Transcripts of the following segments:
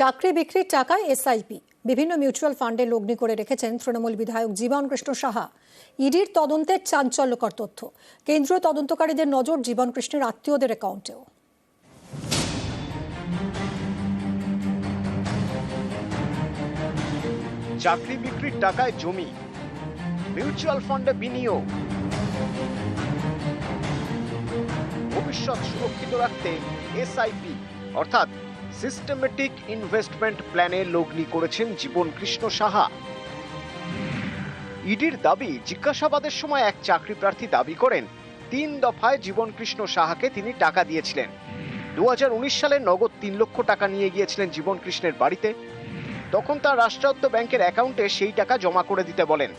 চাকরি বিক্রির টাকায় এসআইপি। বিভিন্ন মিউচুয়াল ফান্ডে লগ্নি করে রেখেছেন তৃণমূল বিধায়ক জীবন কৃষ্ণ সাহা। ইডির তদন্তের চাঞ্চল্যকর তথ্য। কেন্দ্রীয় তদন্তকারীদের নজর জীবন কৃষ্ণের আত্মীয়দের অ্যাকাউন্টেও। চাকরি বিক্রির টাকায় জমি। মিউচুয়াল ফান্ডে বিনিয়োগ। ভবিষ্যৎ সুরক্ষিত রাখতে এসআইপি, অর্থাৎ সিস্টেমেটিক ইনভেস্টমেন্ট প্ল্যানে লগ্নি করেছেন জীবন কৃষ্ণ সাহা। ইডির দাবি, জিজ্ঞাসাবাদের সময় এক চাকরি প্রার্থী দাবি করেন, তিন দফায় জীবন কৃষ্ণ সাহাকে তিনি টাকা দিয়েছিলেন। দুহাজার উনিশ সালে নগদ তিন লক্ষ টাকা নিয়ে গিয়েছিলেন জীবন কৃষ্ণের বাড়িতে। তখন তার রাষ্ট্রায়ত্ত ব্যাংকের অ্যাকাউন্টে সেই টাকা জমা করে দিতে বলেন।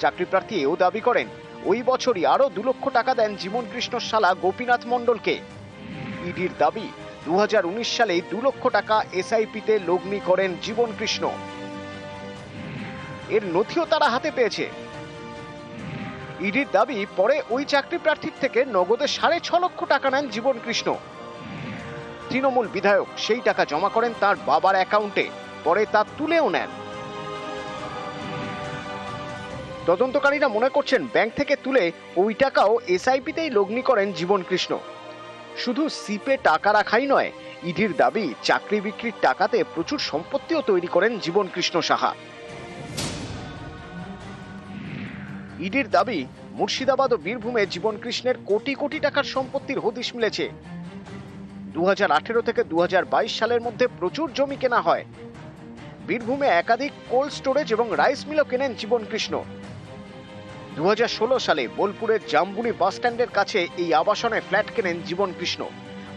চাকরি প্রার্থী এও দাবি করেন, ওই বছরই আরও দু লক্ষ টাকা দেন জীবন কৃষ্ণ শালা গোপীনাথ মণ্ডলকে। ইডির দাবি দুহাজার উনিশ সালে দু লক্ষ টাকা এসআইপিতে লগ্নি করেন জীবন কৃষ্ণ। এর নথিও তারা হাতে পেয়েছে। ইডির দাবি, পরে ওই চাকরি প্রার্থীর থেকে নগদে সাড়ে ছ লক্ষ টাকা নেন জীবন কৃষ্ণ। তৃণমূল বিধায়ক সেই টাকা জমা করেন তার বাবার অ্যাকাউন্টে, পরে তা তুলেও নেন। তদন্তকারীরা মনে করছেন, ব্যাংক থেকে তুলে ওই টাকাও এসআইপিতেই লগ্নি করেন জীবন কৃষ্ণ। শুধু সিপে টাকা রাখাই নয় ইডির দাবি চাকরি বিক্রির টাকাতে প্রচুর সম্পত্তিও তৈরি করেন জীবন কৃষ্ণ সাহা। ইডির দাবি, মুর্শিদাবাদ ও বীরভূমে জীবন কৃষ্ণের কোটি কোটি টাকার সম্পত্তির হদিশ মিলেছে। দু হাজার আঠেরো থেকে দু হাজার বাইশ সালের মধ্যে প্রচুর জমি কেনা হয়। বীরভূমে একাধিক কোল্ড স্টোরেজ এবং রাইস মিলও কেনেন জীবন কৃষ্ণ দু হাজার ষোলো সালে বোলপুরের জাম্বুনি বাস স্ট্যান্ডের কাছে এই আবাসনে ফ্ল্যাট কেনেন জীবন কৃষ্ণ।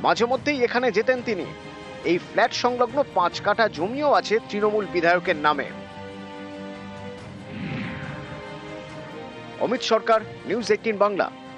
মাঝে মধ্যেই এখানে যেতেন তিনি। এই ফ্ল্যাট সংলগ্ন পাঁচ কাঠা জমিও আছে তৃণমূল বিধায়কের নামে। Amit Sarkar, news eighteen Bangla.